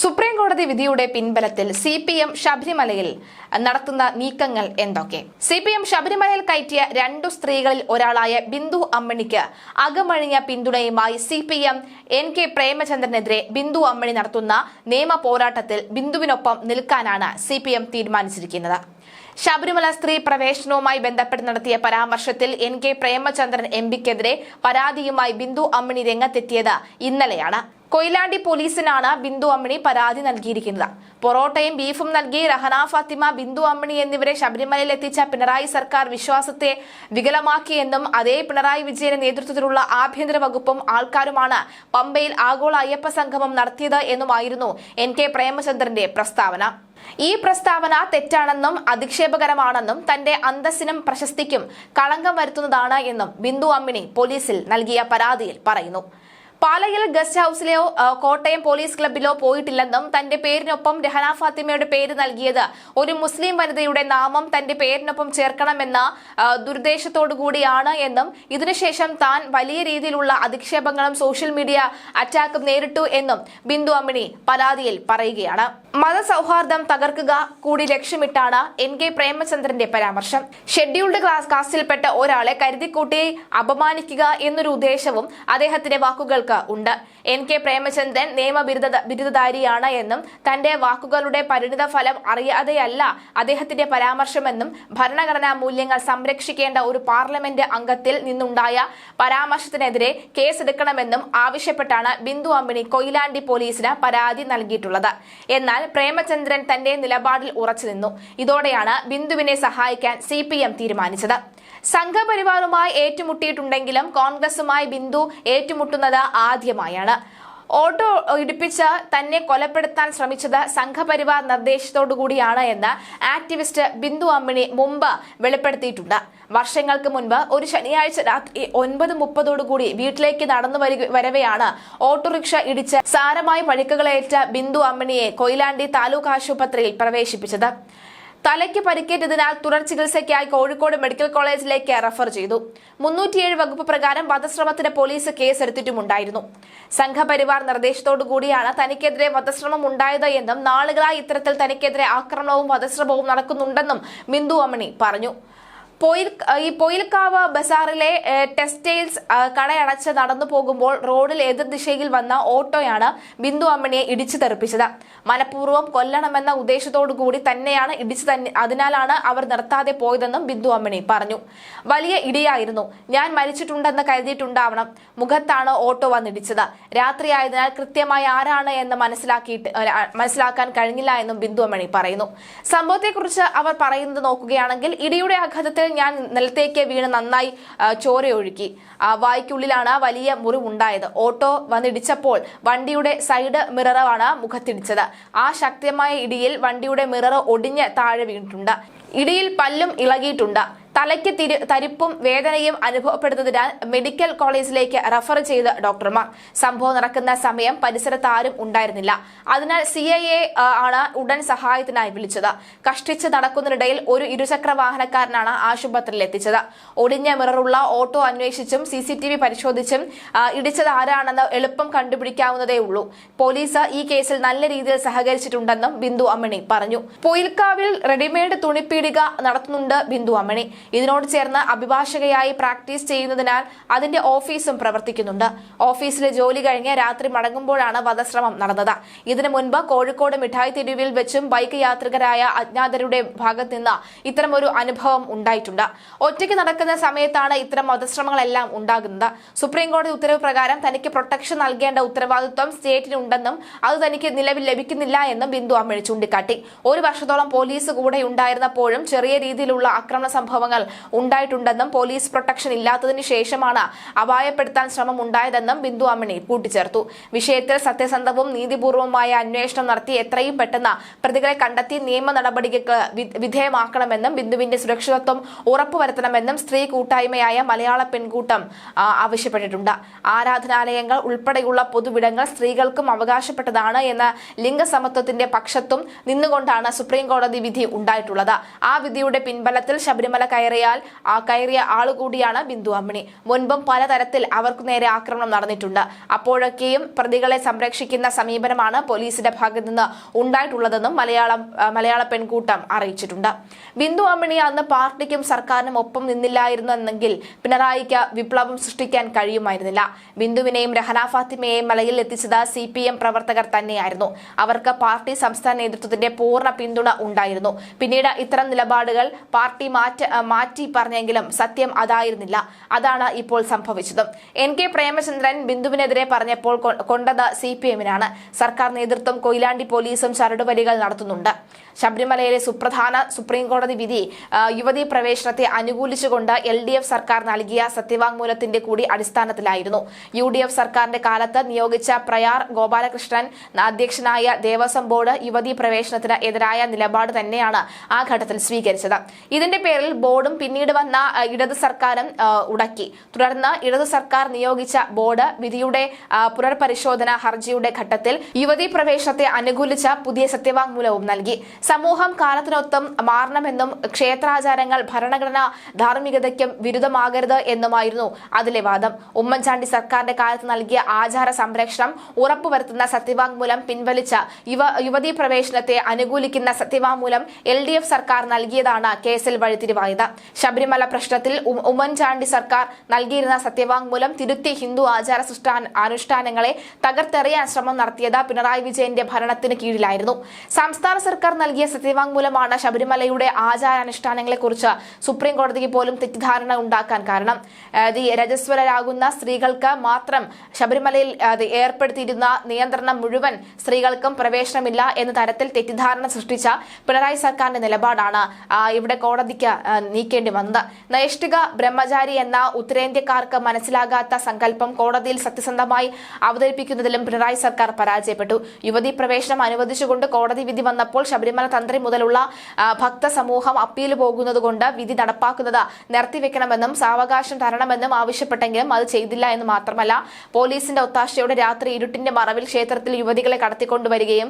Supreme കോടതി വിധിയുടെ പിൻബലത്തിൽ C P M ശബരിമലയിൽ നടത്തുന്ന നീക്കങ്ങൾ എന്തൊക്കെ? സി പി എം ശബരിമലയിൽ കയറ്റിയ രണ്ടു സ്ത്രീകളിൽ ഒരാളായ ബിന്ദു അമ്മണിക്ക് അകമഴിഞ്ഞ പിന്തുണയുമായി C P M N K പ്രേമചന്ദ്രനെതിരെ Bindu അമ്മണി നടത്തുന്ന നിയമ പോരാട്ടത്തിൽ ബിന്ദുവിനൊപ്പം നിൽക്കാനാണ് സി പി എം തീരുമാനിച്ചിരിക്കുന്നത്. ശബരിമല സ്ത്രീ പ്രവേശനവുമായി ബന്ധപ്പെട്ട് നടത്തിയ പരാമർശത്തിൽ എൻ കെ പ്രേമചന്ദ്രൻ എം പിക്കെതിരെ പരാതിയുമായി ബിന്ദു അമ്മിണി രംഗത്തെത്തിയത് ഇന്നലെയാണ്. കൊയിലാണ്ടി പോലീസിനാണ് ബിന്ദു അമ്മിണി പരാതി നൽകിയിരിക്കുന്നത്. പൊറോട്ടയും ബീഫും നൽകി റഹന ഫാത്തിമ ബിന്ദു അമ്മിണി എന്നിവരെ ശബരിമലയിൽ എത്തിച്ച പിണറായി സർക്കാർ വിശ്വാസത്തെ വികലമാക്കിയെന്നും അതേ പിണറായി വിജയന്റെ നേതൃത്വത്തിലുള്ള ആഭ്യന്തര വകുപ്പും ആൾക്കാരുമാണ് പമ്പയിൽ ആഗോള അയ്യപ്പ സംഗമം നടത്തിയത് എന്നുമായിരുന്നു എൻ കെ പ്രേമചന്ദ്രന്റെ പ്രസ്താവന. ഈ പ്രസ്താവന തെറ്റാണെന്നും അധിക്ഷേപകരമാണെന്നും തന്റെ അന്തസ്സിനും പ്രശസ്തിക്കും കളങ്കം വരുത്തുന്നതാണ് എന്നും ബിന്ദു അമ്മിണി പോലീസിൽ നൽകിയ പരാതിയിൽ പറയുന്നു. പാലയിൽ ഗസ്റ്റ് ഹൌസിലെയോ കോട്ടയം പോലീസ് ക്ലബിലോ പോയിട്ടില്ലെന്നും തന്റെ പേരിനൊപ്പം രഹന ഫാത്തിമയുടെ പേര് നൽകിയത് ഒരു മുസ്ലിം വനിതയുടെ നാമം തന്റെ പേരിനൊപ്പം ചേർക്കണമെന്ന ദുരുദ്ദേശത്തോടുകൂടിയാണ് ദുരുദ്ദേശത്തോടു കൂടിയാണ് എന്നും ഇതിനുശേഷം താൻ വലിയ രീതിയിലുള്ള അധിക്ഷേപങ്ങളും സോഷ്യൽ മീഡിയ അറ്റാക്കും നേരിട്ടു എന്നും ബിന്ദു അമ്മിണി പരാതിയിൽ പറയുകയാണ്. മതസൗഹാർദ്ദം തകർക്കുക കൂടി ലക്ഷ്യമിട്ടാണ് എൻ കെ പ്രേമചന്ദ്രന്റെ പരാമർശം. ഷെഡ്യൂൾഡ് ക്ലാസ് കാസ്റ്റിൽപ്പെട്ട ഒരാളെ കരുതിക്കൂട്ടി അപമാനിക്കുക എന്നൊരു ഉദ്ദേശവും അദ്ദേഹത്തിന്റെ വാക്കുകൾക്ക് ഉണ്ട്. എൻ കെ പ്രേമചന്ദ്രൻ നിയമ ബിരുദ ബിരുദധാരിയാണ് എന്നും തന്റെ വാക്കുകളുടെ പരിണിത ഫലം അറിയാതെയല്ല അദ്ദേഹത്തിന്റെ പരാമർശമെന്നും ഭരണഘടനാ മൂല്യങ്ങൾ സംരക്ഷിക്കേണ്ട ഒരു പാർലമെന്റ് അംഗത്തിൽ നിന്നുണ്ടായ പരാമർശത്തിനെതിരെ കേസെടുക്കണമെന്നും ആവശ്യപ്പെട്ടാണ് ബിന്ദു അമ്പിണി കൊയിലാണ്ടി പോലീസിന് പരാതി നൽകിയിട്ടുള്ളത്. എന്നാൽ പ്രേമചന്ദ്രൻ തന്റെ നിലപാടിൽ ഉറച്ചു നിന്നു ഇതോടെയാണ് ബിന്ദുവിനെ സഹായിക്കാൻ സി തീരുമാനിച്ചത്. സംഘപരിവാറുമായി ഏറ്റുമുട്ടിയിട്ടുണ്ടെങ്കിലും കോൺഗ്രസുമായി ബിന്ദു ഏറ്റുമുട്ടുന്നത് ആദ്യമായാണ്. ഓട്ടോ ഇടിപ്പിച്ച് തന്നെ കൊലപ്പെടുത്താൻ ശ്രമിച്ചത് സംഘപരിവാർ നിർദ്ദേശത്തോടുകൂടിയാണ് എന്ന് ആക്ടിവിസ്റ്റ് ബിന്ദു അമ്മിണി മുമ്പ് വെളിപ്പെടുത്തിയിട്ടുണ്ട്. വർഷങ്ങൾക്ക് മുൻപ് ഒരു ശനിയാഴ്ച രാത്രി ഒൻപത് മുപ്പതോടുകൂടി വീട്ടിലേക്ക് നടന്നു വരവെയാണ് ഓട്ടോറിക്ഷ ഇടിച്ച് സാരമായി പഴുക്കുകളേറ്റ ബിന്ദു അമ്മിണിയെ കൊയിലാണ്ടി താലൂക്ക് ആശുപത്രിയിൽ പ്രവേശിപ്പിച്ചത്. തലയ്ക്ക് പരിക്കേറ്റതിനാൽ തുടർ ചികിത്സയ്ക്കായി കോഴിക്കോട് മെഡിക്കൽ കോളേജിലേക്ക് റഫർ ചെയ്തു. മുന്നൂറ്റിയേഴ് വകുപ്പ് പ്രകാരം വധശ്രമത്തിന് പോലീസ് കേസെടുത്തിട്ടുമുണ്ടായിരുന്നു. സംഘപരിവാർ നിർദ്ദേശത്തോടുകൂടിയാണ് തനിക്കെതിരെ വധശ്രമം ഉണ്ടായത് എന്നും നാളുകളായി ഇത്തരത്തിൽ തനിക്കെതിരെ ആക്രമണവും വധശ്രമവും നടക്കുന്നുണ്ടെന്നും മിന്ദു അമണി പറഞ്ഞു. പൊയിൽ ഈ പൊയിൽക്കാവ് ബസാറിലെ ടെക്സ്റ്റൈൽസ് കടയടച്ച് നടന്നു പോകുമ്പോൾ റോഡിൽ എതിർദിശയിൽ വന്ന ഓട്ടോയാണ് ബിന്ദു അമ്മണിയെ ഇടിച്ചു തെറിപ്പിച്ചത്. മനഃപൂർവം കൊല്ലണമെന്ന ഉദ്ദേശത്തോടു കൂടി തന്നെയാണ് ഇടിച്ചു തന്നെ അതിനാലാണ് അവർ നിർത്താതെ പോയതെന്നും ബിന്ദു അമ്മണി പറഞ്ഞു. വലിയ ഇടിയായിരുന്നു. ഞാൻ മരിച്ചിട്ടുണ്ടെന്ന് കരുതിയിട്ടുണ്ടാവണം. മുഖത്താണ് ഓട്ടോ വന്നിടിച്ചത്. രാത്രിയായതിനാൽ കൃത്യമായി ആരാണ് എന്ന് മനസ്സിലാക്കിയിട്ട് മനസ്സിലാക്കാൻ കഴിഞ്ഞില്ല എന്നും ബിന്ദു അമ്മണി പറയുന്നു. സംഭവത്തെക്കുറിച്ച് അവർ പറയുന്നത് നോക്കുകയാണെങ്കിൽ ഇടിയുടെ ആഘാതത്തിൽ ഞാൻ നിലത്തേക്ക് വീണ് നന്നായി ചോരയൊഴുക്കി വായ്ക്കുള്ളിലാണ് വലിയ മുറിവുണ്ടായത്. ഓട്ടോ വന്നിടിച്ചപ്പോൾ വണ്ടിയുടെ സൈഡ് മിററാണ് മുഖത്തിടിച്ചത്. ആ ശക്തമായ ഇടിയിൽ വണ്ടിയുടെ മിറർ ഒടിഞ്ഞ് താഴെ വീണിട്ടുണ്ട്. ഇടിയിൽ പല്ലും ഇളകിയിട്ടുണ്ട്. തലയ്ക്ക് തിരി തരിപ്പും വേദനയും അനുഭവപ്പെടുന്നതിനാൽ മെഡിക്കൽ കോളേജിലേക്ക് റഫർ ചെയ്ത് ഡോക്ടർമാർ. സംഭവം നടക്കുന്ന സമയം പരിസരത്ത് ആരും ഉണ്ടായിരുന്നില്ല. അതിനാൽ സി ആണ് ഉടൻ സഹായത്തിനായി വിളിച്ചത്. കഷ്ടിച്ച് നടക്കുന്നതിനിടയിൽ ഒരു ഇരുചക്ര വാഹനക്കാരനാണ് ആശുപത്രിയിൽ എത്തിച്ചത് ഒടിഞ്ഞ മിററുള്ള ഓട്ടോ അന്വേഷിച്ചും സി പരിശോധിച്ചും ഇടിച്ചത് ആരാണെന്ന് എളുപ്പം കണ്ടുപിടിക്കാവുന്നതേ ഉള്ളൂ. പോലീസ് ഈ കേസിൽ നല്ല രീതിയിൽ സഹകരിച്ചിട്ടുണ്ടെന്നും ബിന്ദു അമ്മണി പറഞ്ഞു. പൊയിൽക്കാവിൽ റെഡിമെയ്ഡ് തുണിപ്പീടിക നടത്തുന്നുണ്ട് ബിന്ദു അമ്മണി. ഇതിനോട് ചേർന്ന് അഭിഭാഷകയായി പ്രാക്ടീസ് ചെയ്യുന്നതിനാൽ അതിന്റെ ഓഫീസും പ്രവർത്തിക്കുന്നുണ്ട്. ഓഫീസിലെ ജോലി കഴിഞ്ഞ് രാത്രി മടങ്ങുമ്പോഴാണ് വധശ്രമം നടന്നത്. ഇതിനു മുൻപ് കോഴിക്കോട് മിഠായി തെരുവിൽ വെച്ചും ബൈക്ക് യാത്രികരായ അജ്ഞാതരുടെ ഭാഗത്ത് നിന്ന് ഇത്തരമൊരു അനുഭവം ഉണ്ടായിട്ടുണ്ട്. ഒറ്റയ്ക്ക് നടക്കുന്ന സമയത്താണ് ഇത്തരം വധശ്രമങ്ങളെല്ലാം ഉണ്ടാകുന്നത്. സുപ്രീം കോടതി ഉത്തരവ് പ്രകാരം തനിക്ക് പ്രൊട്ടക്ഷൻ നൽകേണ്ട ഉത്തരവാദിത്വം സ്റ്റേറ്റിനുണ്ടെന്നും അത് തനിക്ക് നിലവിൽ ലഭിക്കുന്നില്ല എന്നും ബിന്ദു അമ്മഴി ചൂണ്ടിക്കാട്ടി. ഒരു വർഷത്തോളം പോലീസ് കൂടെ ഉണ്ടായിരുന്നപ്പോഴും ചെറിയ രീതിയിലുള്ള ആക്രമണ സംഭവങ്ങൾ ഉണ്ടായിട്ടുണ്ടെന്നും പോലീസ് പ്രൊട്ടക്ഷൻ ഇല്ലാത്തതിന് ശേഷമാണ് അപായപ്പെടുത്താൻ ശ്രമം ഉണ്ടായതെന്നും ബിന്ദു അമ്മണി കൂട്ടിച്ചേർത്തു. വിഷയത്തിൽ സത്യസന്ധവും നീതിപൂർവമായ അന്വേഷണം നടത്തി എത്രയും പെട്ടെന്ന് പ്രതികളെ കണ്ടെത്തി നിയമ നടപടികൾക്ക് വിധേയമാക്കണമെന്നും ബിന്ദുവിന്റെ സുരക്ഷിതത്വം ഉറപ്പുവരുത്തണമെന്നും സ്ത്രീ കൂട്ടായ്മയായ മലയാള പെൺകൂട്ടം ആവശ്യപ്പെട്ടിട്ടുണ്ട്. ആരാധനാലയങ്ങൾ ഉൾപ്പെടെയുള്ള പൊതുവിടങ്ങൾ സ്ത്രീകൾക്കും അവകാശപ്പെട്ടതാണ് എന്ന ലിംഗസമത്വത്തിന്റെ പക്ഷത്തും നിന്നുകൊണ്ടാണ് സുപ്രീം കോടതി വിധി ഉണ്ടായിട്ടുള്ളത്. ആ വിധിയുടെ പിൻബലത്തിൽ ശബരിമല കയറിയാൽ ആ കയറിയ ആളുകൂടിയാണ് ബിന്ദു അമ്മിണി. മുൻപും പലതരത്തിൽ അവർക്ക് നേരെ ആക്രമണം നടന്നിട്ടുണ്ട്. അപ്പോഴൊക്കെയും പ്രതികളെ സംരക്ഷിക്കുന്ന സമീപനമാണ് പോലീസിന്റെ ഭാഗത്ത് നിന്ന് ഉണ്ടായിട്ടുള്ളതെന്നും മലയാളം മലയാള പെൺകൂട്ടം അറിയിച്ചിട്ടുണ്ട്. ബിന്ദു അമ്മിണി അന്ന് പാർട്ടിക്കും സർക്കാരിനും ഒപ്പം നിന്നില്ലായിരുന്നെങ്കിൽ പിണറായിക്ക് വിപ്ലവം സൃഷ്ടിക്കാൻ കഴിയുമായിരുന്നില്ല. ബിന്ദുവിനെയും രഹന ഫാത്തിമയെയും മലയിൽ എത്തിച്ചത് സി പി എം പ്രവർത്തകർ തന്നെയായിരുന്നു. അവർക്ക് പാർട്ടി സംസ്ഥാന നേതൃത്വത്തിന്റെ പൂർണ പിന്തുണ ഉണ്ടായിരുന്നു. പിന്നീട് ഇത്തരം നിലപാടുകൾ പാർട്ടി മാറ്റ മാറ്റി പറഞ്ഞെങ്കിലും സത്യം അതായിരുന്നില്ല. അതാണ് ഇപ്പോൾ സംഭവിച്ചത്. എൻ കെ പ്രേമചന്ദ്രൻ ബിന്ദുവിനെതിരെ പറഞ്ഞപ്പോൾ കൊണ്ടത് സി പി എമ്മിനാണ്. സർക്കാർ നേതൃത്വം കൊയിലാണ്ടി പോലീസും ചരടുവലികൾ നടത്തുന്നുണ്ട്. ശബരിമലയിലെ സുപ്രധാന സുപ്രീംകോടതി വിധി യുവതി പ്രവേശനത്തെ അനുകൂലിച്ചുകൊണ്ട് എൽ ഡി എഫ് സർക്കാർ നൽകിയ സത്യവാങ്മൂലത്തിന്റെ കൂടി അടിസ്ഥാനത്തിലായിരുന്നു. യു ഡി എഫ് സർക്കാരിന്റെ കാലത്ത് നിയോഗിച്ച പ്രയാർ ഗോപാലകൃഷ്ണൻ അധ്യക്ഷനായ ദേവസ്വം ബോർഡ് യുവതി പ്രവേശനത്തിന് എതിരായ നിലപാട് തന്നെയാണ് ആ ഘട്ടത്തിൽ സ്വീകരിച്ചത്. ഇതിന്റെ പേരിൽ ബോർഡും പിന്നീട് വന്ന ഇടത് സർക്കാരും ഉടക്കി. തുടർന്ന് ഇടത് സർക്കാർ നിയോഗിച്ച ബോർഡ് വിധിയുടെ പുനർപരിശോധന ഹർജിയുടെ ഘട്ടത്തിൽ യുവതി പ്രവേശനത്തെ അനുകൂലിച്ച പുതിയ സത്യവാങ്മൂലവും നൽകി. സമൂഹം കാലത്തിനൊത്തും മാറണമെന്നും ക്ഷേത്രാചാരങ്ങൾ ഭരണഘടന ധാർമ്മികതയ്ക്കും വിരുദ്ധമാകരുത് എന്നുമായിരുന്നു അതിലെ വാദം. ഉമ്മൻചാണ്ടി സർക്കാരിന്റെ കാലത്ത് നൽകിയ ആചാര സംരക്ഷണം ഉറപ്പുവരുത്തുന്ന സത്യവാങ്മൂലം പിൻവലിച്ച യുവ യുവതീ പ്രവേശനത്തെ അനുകൂലിക്കുന്ന സത്യവാങ്മൂലം എൽ ഡി എഫ് സർക്കാർ നൽകിയതാണ് കേസിൽ വഴിത്തിരിവായത്. ശബരിമല പ്രശ്നത്തിൽ ഉമ്മൻചാണ്ടി സർക്കാർ നൽകിയിരുന്ന സത്യവാങ്മൂലം തിരുത്തി ഹിന്ദു ആചാര അനുഷ്ഠാനങ്ങളെ തകർത്തെറിയാൻ ശ്രമം നടത്തിയത് പിണറായി വിജയന്റെ ഭരണത്തിന് കീഴിലായിരുന്നു. സംസ്ഥാന സർക്കാർ നൽകിയ സത്യവാങ്മൂലമാണ് ശബരിമലയുടെ ആചാരാനുഷ്ഠാനങ്ങളെക്കുറിച്ച് സുപ്രീം കോടതിക്ക് പോലും തെറ്റിദ്ധാരണ ഉണ്ടാക്കാൻ കാരണം. രജസ്വരരാകുന്ന സ്ത്രീകൾക്ക് മാത്രം ശബരിമലയിൽ ഏർപ്പെടുത്തിയിരുന്ന നിയന്ത്രണം മുഴുവൻ സ്ത്രീകൾക്കും പ്രവേശനമില്ല എന്ന തരത്തിൽ തെറ്റിദ്ധാരണ സൃഷ്ടിച്ച പിണറായി സർക്കാരിന്റെ നിലപാടാണ്. ഇവിടെ കോടതിക്ക് നീക്കേണ്ടി വന്നത്. നൈഷ്ഠിക ബ്രഹ്മചാരി എന്ന ഉത്തരേന്ത്യക്കാർക്ക് മനസ്സിലാകാത്ത സങ്കല്പം കോടതിയിൽ സത്യസന്ധമായി അവതരിപ്പിക്കുന്നതിലും പിണറായി സർക്കാർ പരാജയപ്പെട്ടു. യുവതി പ്രവേശനം അനുവദിച്ചുകൊണ്ട് കോടതി വിധി വന്നപ്പോൾ ശബരിമല തന്ത്രി മുതലുള്ള ഭക്ത സമൂഹം അപ്പീൽ പോകുന്നതുകൊണ്ട് വിധി നടപ്പാക്കുന്നത് നിർത്തിവെക്കണമെന്നും സാവകാശം തരണമെന്നും ആവശ്യപ്പെട്ടെങ്കിലും അത് ചെയ്തില്ല എന്ന് മാത്രമല്ല പോലീസിന്റെ ഒത്താശയോടെ രാത്രി ഇരുട്ടിന്റെ മറവിൽ ക്ഷേത്രത്തിൽ യുവതികളെ കടത്തിക്കൊണ്ടുവരികയും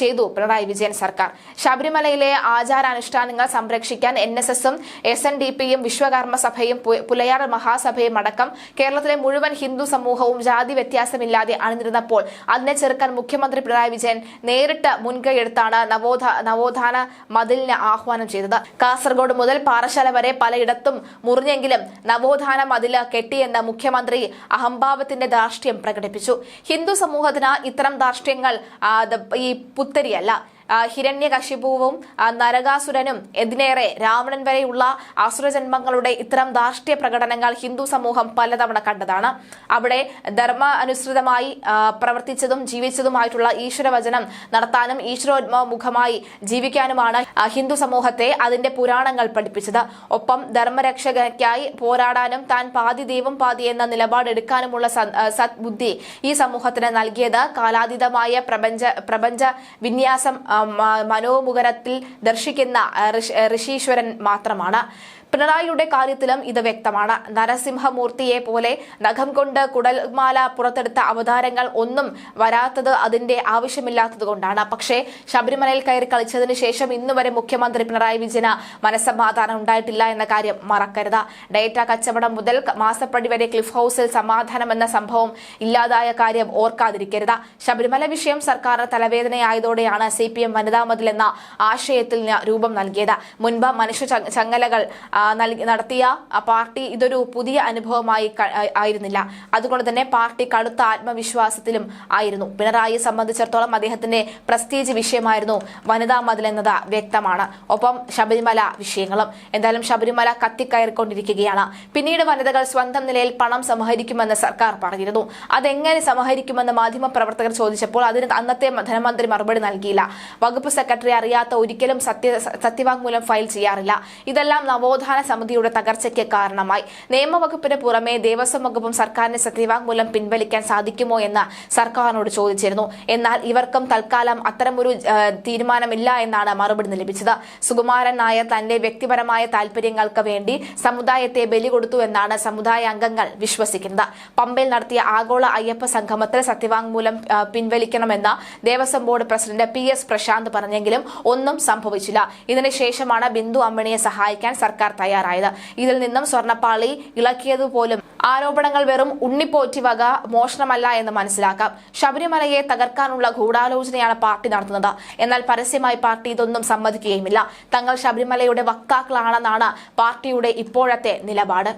ചെയ്തു പിണറായി വിജയൻ സർക്കാർ. ശബരിമലയിലെ ആചാരാനുഷ്ഠാനങ്ങൾ സംരക്ഷിക്കാൻ എൻ എസ് എസും എസ് എൻ ഡി പിയും വിശ്വകർമ്മ സഭയും പുലയാർ മഹാസഭയും അടക്കം കേരളത്തിലെ മുഴുവൻ ഹിന്ദു സമൂഹവും ജാതി വ്യത്യാസമില്ലാതെ അണിനിരുന്നപ്പോൾ അതിനെ ചെറുക്കാൻ മുഖ്യമന്ത്രി പിണറായി വിജയൻ നേരിട്ട് മുൻകൈയെടുത്താണ് നവോത്ഥാ നവോത്ഥാന മതിലിന് ആഹ്വാനം ചെയ്തത്. കാസർഗോഡ് മുതൽ പാറശാല വരെ പലയിടത്തും മുറിഞ്ഞെങ്കിലും നവോത്ഥാന മതിൽ കെട്ടിയെന്ന് മുഖ്യമന്ത്രി അഹംഭാവത്തിന്റെ ധാർഷ്ട്യം പ്രകടിപ്പിച്ചു. ഹിന്ദു സമൂഹത്തിന് ഇത്തരം ധാർഷ്ട്യങ്ങൾ ഈ പുത്തരിയല്ല. ഹിരണ്യകശിപുവും നരകാസുരനും എതിനേറെ രാവണൻ വരെയുള്ള അസുരജന്മങ്ങളുടെ ഇത്തരം ധാർഷ്ട്യ പ്രകടനങ്ങൾ ഹിന്ദു സമൂഹം പലതവണ കണ്ടതാണ്. അവിടെ ധർമ്മ അനുസൃതമായി പ്രവർത്തിച്ചതും ജീവിച്ചതുമായിട്ടുള്ള ഈശ്വരവചനം നടത്താനും ഈശ്വരോന്മുഖമായി ജീവിക്കാനുമാണ് ഹിന്ദു സമൂഹത്തെ അതിന്റെ പുരാണങ്ങൾ പഠിപ്പിച്ചത്. ഒപ്പം ധർമ്മരക്ഷകയ്ക്കായി പോരാടാനും താൻ പാതി ദൈവം പാതി എന്ന നിലപാടെടുക്കാനുമുള്ള സദ്ബുദ്ധി ഈ സമൂഹത്തിന് നൽകിയത് കാലാതീതമായ പ്രപഞ്ച പ്രപഞ്ച വിന്യാസം മനോമുഖരത്തിൽ ദർശിക്കുന്ന ഋഷീശ്വരൻ മാത്രമാണ്. പിണറായിയുടെ കാര്യത്തിലും ഇത് വ്യക്തമാണ്. നരസിംഹമൂർത്തിയെ പോലെ നഖം കൊണ്ട് കുടൽമാല പുറത്തെടുത്ത അവതാരങ്ങൾ ഒന്നും വരാത്തത് അതിന്റെ ആവശ്യമില്ലാത്തതുകൊണ്ടാണ് പക്ഷേ ശബരിമലയിൽ കയറി കളിച്ചതിന് ശേഷം ഇന്നുവരെ മുഖ്യമന്ത്രി പിണറായി വിജയന് മനസ്സമാധാനം ഉണ്ടായിട്ടില്ല എന്ന കാര്യം മറക്കരുത്. ഡേറ്റ കച്ചവടം മുതൽ മാസപ്പടി വരെ ക്ലിഫ് ഹൌസിൽ സമാധാനം എന്ന സംഭവം ഇല്ലാതായ കാര്യം ഓർക്കാതിരിക്കരുത്. ശബരിമല വിഷയം സർക്കാരിന് തലവേദനയായതോടെയാണ് സി പി എം വനിതാ മതിൽ എന്ന ആശയത്തിൽ രൂപം നൽകിയത്. മുൻപ് മനുഷ്യ ചങ്ങലകൾ നടത്തിയ പാർട്ടി ഇതൊരു പുതിയ അനുഭവമായി ആയിരുന്നില്ല. അതുകൊണ്ട് തന്നെ പാർട്ടി കടുത്ത ആത്മവിശ്വാസത്തിലും ആയിരുന്നു. പിണറായിയെ സംബന്ധിച്ചിടത്തോളം അദ്ദേഹത്തിന്റെ പ്രസ്റ്റീജ് വിഷയമായിരുന്നു വനിതാ മതിൽ എന്നത് വ്യക്തമാണ്. ഒപ്പം ശബരിമല വിഷയങ്ങളും എന്തായാലും ശബരിമല കത്തിക്കയറിക്കൊണ്ടിരിക്കുകയാണ്. പിന്നീട് വനിതകൾ സ്വന്തം നിലയിൽ പണം സമാഹരിക്കുമെന്ന് സർക്കാർ പറഞ്ഞിരുന്നു. അതെങ്ങനെ സമാഹരിക്കുമെന്ന് മാധ്യമപ്രവർത്തകർ ചോദിച്ചപ്പോൾ അതിന് അന്നത്തെ ധനമന്ത്രി മറുപടി നൽകിയില്ല. വകുപ്പ് സെക്രട്ടറി അറിയാത്ത ഒരിക്കലും സത്യ സത്യവാങ്മൂലം ഫയൽ ചെയ്യാറില്ല. ഇതെല്ലാം നവോത്ഥാന സമിതിയുടെ തകർച്ചയ്ക്ക് കാരണമായി. നിയമവകുപ്പിന് പുറമെ ദേവസ്വം വകുപ്പും സർക്കാരിന് സത്യവാങ്മൂലം പിൻവലിക്കാൻ സാധിക്കുമോ എന്ന് സർക്കാരിനോട് ചോദിച്ചിരുന്നു. എന്നാൽ ഇവർക്കും തൽക്കാലം അത്തരമൊരു തീരുമാനമില്ല എന്നാണ് മറുപടി ലഭിച്ചത്. സുകുമാരൻ നായർ തന്റെ വ്യക്തിപരമായ താൽപര്യങ്ങൾക്ക് വേണ്ടി സമുദായത്തെ ബലി കൊടുത്തു എന്നാണ് സമുദായ അംഗങ്ങൾ വിശ്വസിക്കുന്നത്. പമ്പയിൽ നടത്തിയ ആഗോള അയ്യപ്പ സംഗമത്തിൽ സത്യവാങ്മൂലം പിൻവലിക്കണമെന്ന Devaswom board president P S Prashanth പറഞ്ഞെങ്കിലും ഒന്നും സംഭവിച്ചില്ല. ഇതിനുശേഷമാണ് ബിന്ദു അമ്മിണിയെ സഹായിക്കാൻ സർക്കാർ തയ്യാറായത്. ഇതിൽ നിന്നും സ്വർണപ്പാളി ഇളക്കിയതുപോലും ആരോപണങ്ങൾ വെറും ഉണ്ണിപ്പോറ്റി വക മോഷണമല്ല എന്ന് മനസ്സിലാക്കാം. ശബരിമലയെ തകർക്കാനുള്ള ഗൂഢാലോചനയാണ് പാർട്ടി നടത്തുന്നത്. എന്നാൽ പരസ്യമായി പാർട്ടി ഇതൊന്നും സമ്മതിക്കുകയുമില്ല. തങ്ങൾ ശബരിമലയുടെ വക്താക്കളാണെന്നാണ് പാർട്ടിയുടെ ഇപ്പോഴത്തെ നിലപാട്.